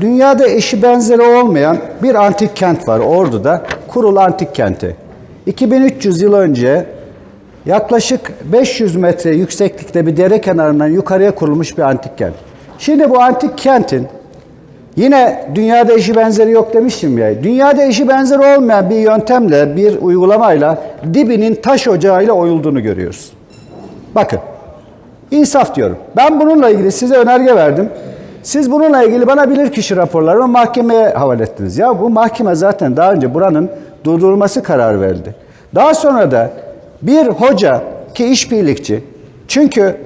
dünyada eşi benzeri olmayan bir antik kent var Ordu'da. Kurul Antik Kenti. 2300 yıl önce yaklaşık 500 metre yükseklikte bir dere kenarından yukarıya kurulmuş bir antik kent. Şimdi bu antik kentin Yine dünyada eşi benzeri yok demiştim ya. Dünyada eşi benzeri olmayan bir yöntemle, bir uygulamayla dibinin taş ocağıyla oyulduğunu görüyoruz. Bakın. insaf diyorum. Ben bununla ilgili size önerge verdim. Siz bununla ilgili bana bilirkişi raporlarını mahkemeye havale ettiniz. Ya bu mahkeme zaten daha önce buranın durdurulması kararı verdi. Daha sonra da bir hoca ki işbirlikçi çünkü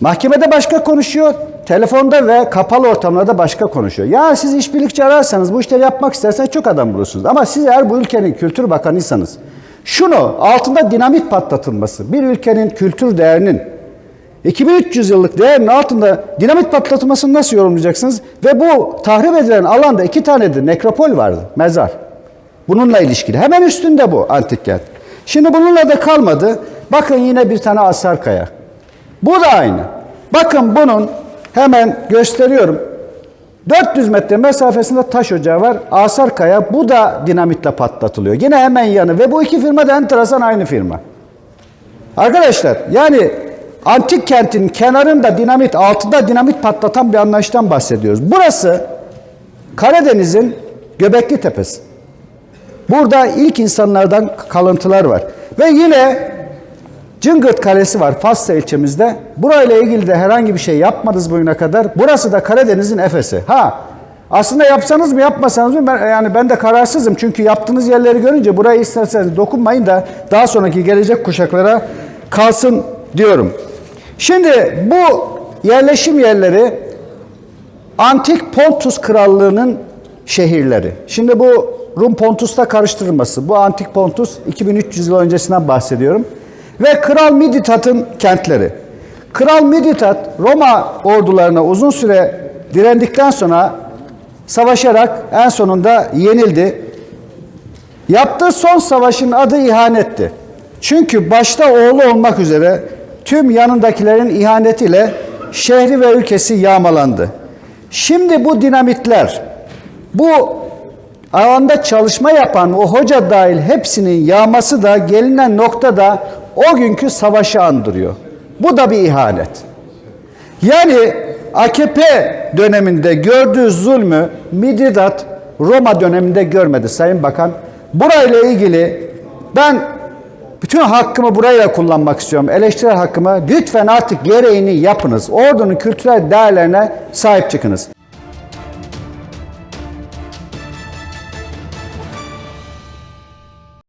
Mahkemede başka konuşuyor, telefonda ve kapalı ortamlarda başka konuşuyor. Ya siz işbirlikçi ararsanız, bu işleri yapmak isterseniz çok adam bulursunuz. Ama siz eğer bu ülkenin kültür bakanıysanız, şunu altında dinamit patlatılması, bir ülkenin kültür değerinin 2300 yıllık değerinin altında dinamit patlatılmasını nasıl yorumlayacaksınız? Ve bu tahrip edilen alanda iki tane de nekropol vardı, mezar. Bununla ilişkili. Hemen üstünde bu antik kent. Şimdi bununla da kalmadı. Bakın yine bir tane asar kaya. Bu da aynı. Bakın bunun hemen gösteriyorum. 400 metre mesafesinde taş ocağı var. Asar Kaya bu da dinamitle patlatılıyor. Yine hemen yanı ve bu iki firma da enteresan aynı firma. Arkadaşlar yani antik kentin kenarında dinamit altında dinamit patlatan bir anlayıştan bahsediyoruz. Burası Karadeniz'in Göbekli Tepesi. Burada ilk insanlardan kalıntılar var. Ve yine Cıngırt Kalesi var Fasla ilçemizde. Burayla ilgili de herhangi bir şey yapmadınız bugüne kadar. Burası da Karadeniz'in Efes'i. Ha aslında yapsanız mı yapmasanız mı ben, yani ben de kararsızım. Çünkü yaptığınız yerleri görünce buraya isterseniz dokunmayın da daha sonraki gelecek kuşaklara kalsın diyorum. Şimdi bu yerleşim yerleri Antik Pontus Krallığı'nın şehirleri. Şimdi bu Rum Pontus'ta karıştırılması. Bu Antik Pontus 2300 yıl öncesinden bahsediyorum. Ve Kral Miditat'ın kentleri. Kral Miditat Roma ordularına uzun süre direndikten sonra savaşarak en sonunda yenildi. Yaptığı son savaşın adı ihanetti. Çünkü başta oğlu olmak üzere tüm yanındakilerin ihanetiyle şehri ve ülkesi yağmalandı. Şimdi bu dinamitler, bu alanda çalışma yapan o hoca dahil hepsinin yağması da gelinen noktada o günkü savaşı andırıyor. Bu da bir ihanet. Yani AKP döneminde gördüğü zulmü Mididat Roma döneminde görmedi Sayın Bakan. Burayla ilgili ben bütün hakkımı buraya kullanmak istiyorum. Eleştirel hakkımı. Lütfen artık gereğini yapınız. Ordunun kültürel değerlerine sahip çıkınız.